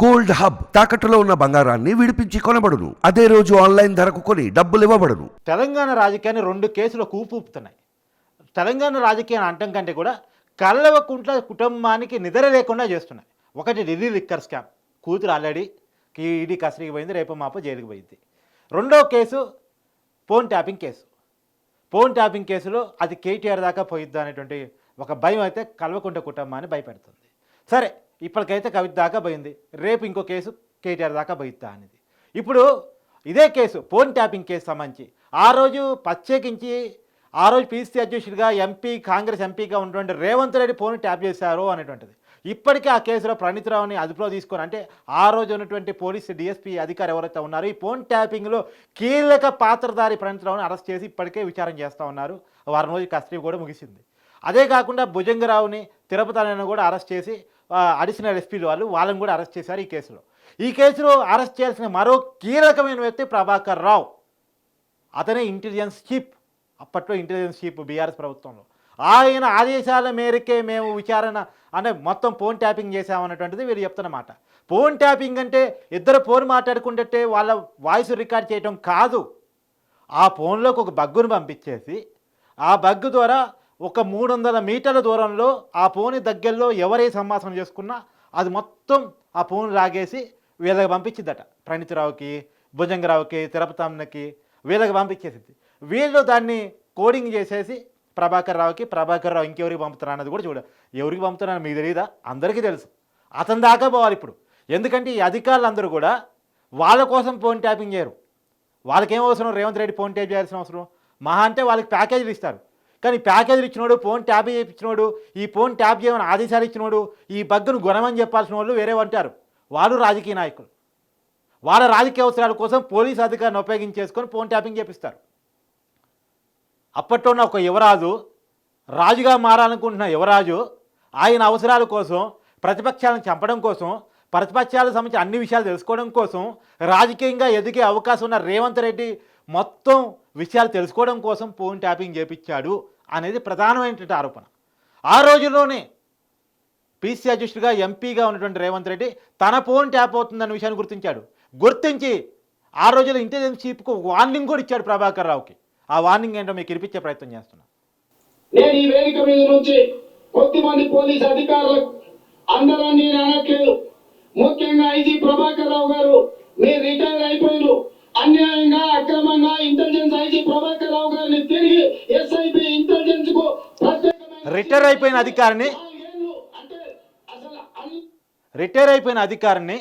Gold hub తాకట్టులో ఉన్న బంగారాన్ని విడిపించి కొనబడును. అదే రోజు ఆన్లైన్ ధరకు కొని డబ్బులు ఇవ్వబడును. తెలంగాణ రాజకీయాన్ని రెండు కేసులు కూపుతున్నాయి తెలంగాణ రాజకీయాన్ని అంటం కంటే కూడా కల్లవకుంట్ల కుటుంబానికి నిద్ర లేకుండా చేస్తున్నాయి. ఒకటి ఢిల్లీ లిక్కర్ స్కామ్. కూతురు ఆల్రెడీ ఈడీ కసరికి పోయింది రేపు మాపు జైలుకి పోయింది. రెండో case phone tapping case. Phone tapping కేసులో అది కేటీఆర్ దాకా పోయిద్దా అనేటువంటి ఒక భయం అయితే కల్వకుంట కుటుంబాన్ని భయపెడుతుంది. సరే ఇప్పటికైతే కవిత దాకా పోయింది. రేపు ఇంకో కేసు కేటీఆర్ దాకా పోయిద్దా అనేది. ఇప్పుడు ఇదే కేసు ఫోన్ ట్యాపింగ్ కేసు సంబంధించి. ఆ రోజు ప్రత్యేకించి ఆ రోజు పీసీ అధ్యక్షుడిగా ఎంపీ కాంగ్రెస్ ఎంపీగా ఉన్నటువంటి రేవంత్ రెడ్డి ఫోన్ ట్యాప్ చేశారు అనేటువంటిది. ఇప్పటికే ఆ కేసులో ప్రణీతరావుని అదుపులో తీసుకొని అంటే ఆ రోజు ఉన్నటువంటి పోలీస్ డిఎస్పీ అధికారి ఎవరైతే ఉన్నారో ఈ ఫోన్ ట్యాపింగ్లో కీలక పాత్రధారి ప్రణీతరావుని అరెస్ట్ చేసి ఇప్పటికే విచారణ చేస్తూ ఉన్నారు. వారం రోజు కస్టడీ కూడా ముగిసింది. అదే కాకుండా భుజంగరావుని తిరుపతి అనే కూడా అరెస్ట్ చేసి అడిషనల్ ఎస్పీలు వాళ్ళు వాళ్ళని కూడా అరెస్ట్ చేశారు ఈ కేసులో. ఈ కేసులో అరెస్ట్ చేయాల్సిన మరో కీలకమైన వ్యక్తి ప్రభాకర్ రావు. అతనే ఇంటెలిజెన్స్ చీఫ్ అప్పట్లో ఇంటెలిజెన్స్ చీఫ్ బీఆర్ఎస్ ప్రభుత్వంలో. ఆయన ఆదేశాల మేరకే మేము విచారణ అంటే మొత్తం ఫోన్ ట్యాపింగ్ చేసామన్నటువంటిది వీళ్ళు చెప్తున్నమాట. ఫోన్ ట్యాపింగ్ అంటే ఇద్దరు ఫోన్ మాట్లాడుకుంటే వాళ్ళ వాయిస్ రికార్డ్ చేయటం కాదు. ఆ ఫోన్లోకి ఒక బగ్గును పంపించేసి ఆ బగ్గు ద్వారా ఒక మూడు వందల మీటర్ల దూరంలో ఆ ఫోన్ దగ్గరలో ఎవరే సంభాషణ చేసుకున్నా అది మొత్తం ఆ ఫోన్ రాగేసి వీళ్ళకి పంపించిద్దట. ప్రణితిరావుకి భుజంగరావుకి తిరుపతమ్మకి వీళ్ళకి పంపించేసింది. వీళ్ళు దాన్ని కోడింగ్ చేసేసి ప్రభాకర్ రావుకి ప్రభాకర్ రావు ఇంకెవరికి పంపుతారా అన్నది కూడా చూడ. ఎవరికి పంపుతున్నా మీకు తెలియదా అందరికీ తెలుసు. అతని దాకా పోవాలి ఇప్పుడు. ఎందుకంటే ఈ అధికారులందరూ కూడా వాళ్ళ కోసం ఫోన్ ట్యాపింగ్ చేయరు. వాళ్ళకేం అవసరం? రేవంత్ రెడ్డి ఫోన్ ట్యాప్ చేయాల్సిన అవసరం? మహా అంటే వాళ్ళకి ప్యాకేజీలు ఇస్తారు. కానీ ప్యాకేజీలు ఇచ్చినోడు ఫోన్ ట్యాబ్ చేయించినోడు ఈ ఫోన్ ట్యాప్ చేయమని ఆదేశాలు ఇచ్చినోడు ఈ బగ్గును గుణమని చెప్పాల్సిన వాళ్ళు వేరే ఉంటారు వారు రాజకీయ నాయకులు. వాళ్ళ రాజకీయ అవసరాల కోసం పోలీస్ అధికారిని ఉపయోగించేసుకొని ఫోన్ ట్యాపింగ్ చేపిస్తారు. అప్పట్లో ఉన్న ఒక యువరాజు రాజుగా మారాలనుకుంటున్న యువరాజు ఆయన అవసరాల కోసం ప్రతిపక్షాలను చంపడం కోసం ప్రతిపక్షాలకు సంబంధించి అన్ని విషయాలు తెలుసుకోవడం కోసం రాజకీయంగా ఎదిగే అవకాశం ఉన్న రేవంత్ రెడ్డి మొత్తం విషయాలు తెలుసుకోవడం కోసం ఫోన్ ట్యాపింగ్ చేపించాడు. అనేది ప్రధానమైనటువంటి ఆరోపణ. ఆ రోజుల్లోనే పీసీ అధ్యక్షుడిగా ఎంపీగా ఉన్నటువంటి రేవంత్ రెడ్డి తన ఫోన్ ట్యాప్ అవుతుందన్న విషయాన్ని గుర్తించాడు. గుర్తించి ఆ రోజుల్లో ఇంటెలిజెన్స్ చీఫ్కు వార్నింగ్ కూడా ఇచ్చాడు ప్రభాకర్ రావుకి. ఆ వార్నింగ్ ఏంటో మీకు ఇరిపించే ప్రయత్నం చేస్తున్నా. నేను ఈ వేదిక మీద నుంచి కొద్దిమంది పోలీస్ అధికారులకు అందరూ నేను అనట్లేదు. ముఖ్యంగా ఐజీ ప్రభాకర్ రావు గారు మీరు రిటైర్ అయిపోయినారు అన్యాయంగా అక్రమంగా ఇంటెలిజెన్స్ ఐజీ ప్రభాకర్ రావు గారిని తిరిగి ఎస్ఐబి ఇంటెలిజెన్స్కు రిటైర్ అయిపోయిన అధికారిని. రిటైర్ అయిపోయిన అధికారిని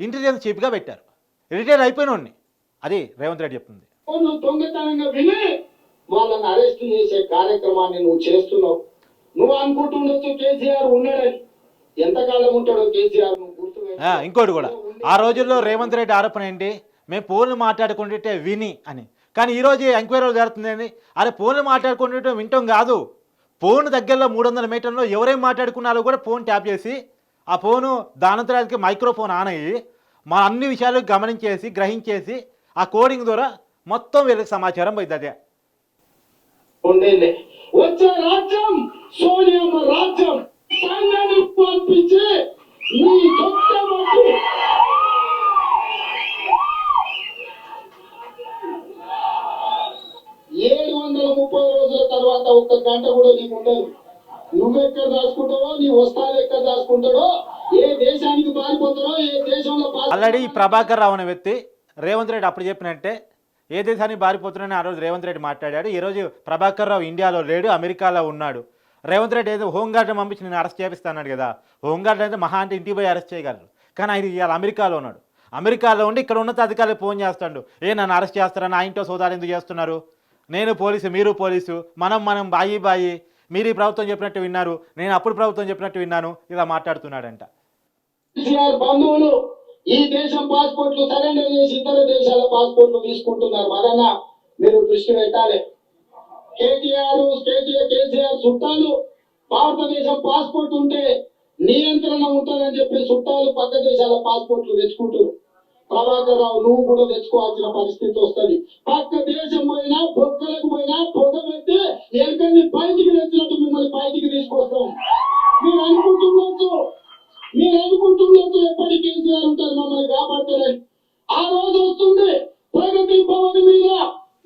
ఇంటెలిజెన్స్ చీఫ్గా పెట్టారు. రిటైర్ అయిపోయిన వాడిని అది రేవంత్ రెడ్డి చెప్తుంది. దొంగతనంగా విని వాళ్ళని అరెస్ట్ చేసే కార్యక్రమాన్ని నువ్వు చేస్తున్నావు. నువ్వు అనుకుంటుండొచ్చు కేసీఆర్ ఉన్నాడని. ఎంతకాలం ఉంటాడో కేసీఆర్ ఇంకోటి కూడా. ఆ రోజుల్లో రేవంత్ రెడ్డి ఆరోపణ ఏంటి? మేము ఫోన్లు మాట్లాడుకుంటుంటే విని అని. కానీ ఈరోజు ఎంక్వైరీలు జరుగుతుందండి అరే ఫోన్లు మాట్లాడుకుంటుంటే వింటాం కాదు. ఫోన్ దగ్గరలో మూడు వందల మీటర్లో ఎవరేం మాట్లాడుకున్నారో కూడా ఫోన్ ట్యాప్ చేసి ఆ ఫోను దానంతరానికి మైక్రోఫోన్ ఆన్ అయ్యి మా అన్ని విషయాలు గమనించేసి గ్రహించేసి ఆ కోడింగ్ ద్వారా మొత్తం వీళ్ళకి సమాచారం పోయింది అదే వచ్చే రాజ్యం సోనియమ్మ రాజ్యం. సైన్యాన్ని పంపించి నీ ఒక్క గంట కూడా నీకు ఉండదు. నువ్వెక్కడ దాచుకుంటావో నీ వస్తాలు ఎక్కడ దాచుకుంటాడో ఏ దేశానికి పారిపోతాడో ఏ దేశంలో ఆల్రెడీ ఈ ప్రభాకర్ రావు అనే వ్యక్తి రేవంత్ రెడ్డి అప్పుడు చెప్పినట్టే ఏ దేశానికి బారిపోతున్నాయని ఆ రోజు రేవంత్ రెడ్డి మాట్లాడాడు. ఈరోజు ప్రభాకర్ రావు ఇండియాలో లేడు అమెరికాలో ఉన్నాడు. రేవంత్ రెడ్డి ఏదో హోంగార్డ్ పంపించి నేను అరెస్ట్ చేపిస్తాన్నాడు కదా. హోంగార్డ్ అయితే మహా అంటే ఇంటికి పోయి అరెస్ట్ చేయగలరు. కానీ ఆయన ఇవాళ అమెరికాలో ఉన్నాడు. అమెరికాలో ఉండి ఇక్కడ ఉన్నత అధికారులు ఫోన్ చేస్తాడు. ఏ నన్ను అరెస్ట్ చేస్తారని ఇంట్లో సోదాలు ఎందుకు చేస్తున్నారు? నేను పోలీసు మీరు పోలీసు మనం మనం బాయి బాయి మీరు ఈ ప్రభుత్వం చెప్పినట్టు విన్నారు నేను అప్పుడు ప్రభుత్వం చెప్పినట్టు విన్నాను ఇలా మాట్లాడుతున్నాడంట. బంధువులు ఈ దేశం పాస్పోర్ట్లు సరెండర్ చేసి ఇతర దేశాల పాస్పోర్ట్లు తీసుకుంటున్నారు. మదన్న మీరు దృష్టి పెట్టాలి. కేటీఆర్ కేటీఆర్ కేసీఆర్ చుట్టాలు భారతదేశం పాస్పోర్ట్ ఉంటే నియంత్రణ ఉంటుందని చెప్పి చుట్టాలు పక్క దేశాల పాస్పోర్ట్లు తెచ్చుకుంటారు ప్రభాకర్ రావు నువ్వు కూడా తెచ్చుకోవాల్సిన పరిస్థితి వస్తది. పక్క దేశం పోయినా బయటికి తెచ్చినట్టు మిమ్మల్ని బయటికి తీసుకొస్తాం. మీరు అనుకుంటుండొచ్చు మీరు అనుకుంటున్నట్టు ఎప్పటి కేసీఆర్ ఉంటారు మమ్మల్ని కాపాడతారని. ఆ రోజు వస్తుంది ప్రగతి భవన్ మీద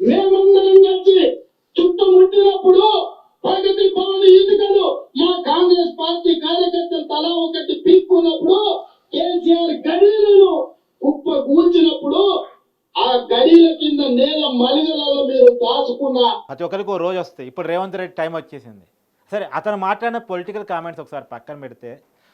మేమందరం కలిసి చుట్టుముట్టినప్పుడు ప్రగతి భవన్ ఈదుకలు మా కాంగ్రెస్ పార్టీ కార్యకర్తలు తలా ఒకటి పీక్కున్నప్పుడు ప్రతి ఒక్కరికి రోజు వస్తాయి. ఇప్పుడు రేవంత్ రెడ్డి టైం వచ్చేసింది. సరే అతను మాట్లాడిన పొలిటికల్ కామెంట్స్ ఒకసారి పక్కన పెడితే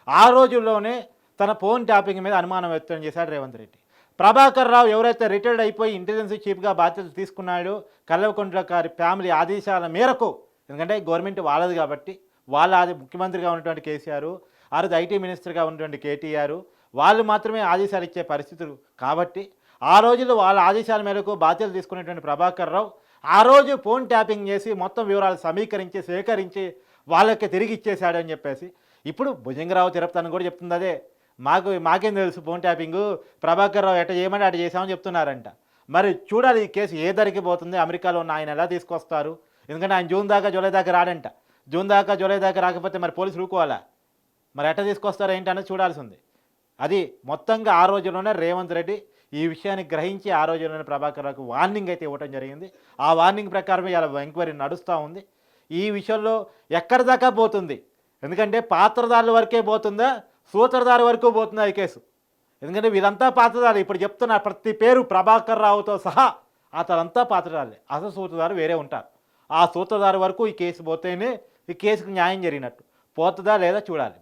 ఆ రోజుల్లోనే తన ఫోన్ ట్యాపింగ్ మీద అనుమానం వ్యక్తం చేశాడు రేవంత్ రెడ్డి. ప్రభాకర్ రావు ఎవరైతే రిటైర్డ్ అయిపోయి ఇంటెలిజెన్స్ చీఫ్గా బాధ్యతలు తీసుకున్నాడో కల్వకుంట్ల గారి ఫ్యామిలీ ఆదేశాల మేరకు ఎందుకంటే గవర్నమెంట్ వాళ్ళది కాబట్టి వాళ్ళ ఆది ముఖ్యమంత్రిగా ఉన్నటువంటి కేసీఆర్ ఆ రోజు ఐటీ మినిస్టర్గా ఉన్నటువంటి కేటీఆర్ వాళ్ళు మాత్రమే ఆదేశాలు ఇచ్చే పరిస్థితులు కాబట్టి ఆ రోజుల్లో వాళ్ళ ఆదేశాల మేరకు బాధ్యతలు తీసుకునేటువంటి ప్రభాకర్ రావు ఆ రోజు ఫోన్ ట్యాపింగ్ చేసి మొత్తం వివరాలు సమీకరించి సేకరించి వాళ్ళకి తిరిగి ఇచ్చేశాడు అని చెప్పేసి. ఇప్పుడు భుజంగరావు తిరుపతి కూడా చెప్తుంది అదే. మాకు మాకేం తెలుసు ఫోన్ ట్యాపింగ్? ప్రభాకర్ రావు ఎట చేయమని అటు చేశామని చెప్తున్నారంట. మరి చూడాలి ఈ కేసు ఏ ధరికి పోతుంది? అమెరికాలో ఉన్న ఆయన ఎలా తీసుకొస్తారు? ఎందుకంటే ఆయన జూన్ దాకా జూలై దాకా రాడంట. జూన్ దాకా జూలై దాకా రాకపోతే మరి పోలీసులు ఊకోవాలా మరి ఎట్ట తీసుకొస్తారో ఏంటి అనేది చూడాల్సి ఉంది. అది మొత్తంగా ఆ రోజుల్లోనే రేవంత్ రెడ్డి ఈ విషయాన్ని గ్రహించి ఆ రోజుల్లోనే ప్రభాకర్ రావుకు వార్నింగ్ అయితే ఇవ్వడం జరిగింది. ఆ వార్నింగ్ ప్రకారమే ఇలా ఎంక్వైరీ నడుస్తూ ఉంది. ఈ విషయంలో ఎక్కడి దాకా పోతుంది? ఎందుకంటే పాత్రదారుల వరకే పోతుందా? సూత్రధారి వరకు పోతుందా ఈ కేసు? ఎందుకంటే వీరంతా పాత్రదారులు. ఇప్పుడు చెప్తున్న ప్రతి పేరు ప్రభాకర్ రావుతో సహా అతనంతా పాత్రదారులే. అసలు సూత్రధారు వేరే ఉంటారు. ఆ సూత్రధారు వరకు ఈ కేసు పోతేనే ఈ కేసుకు న్యాయం జరిగినట్టు. పోతుందా లేదా చూడాలి.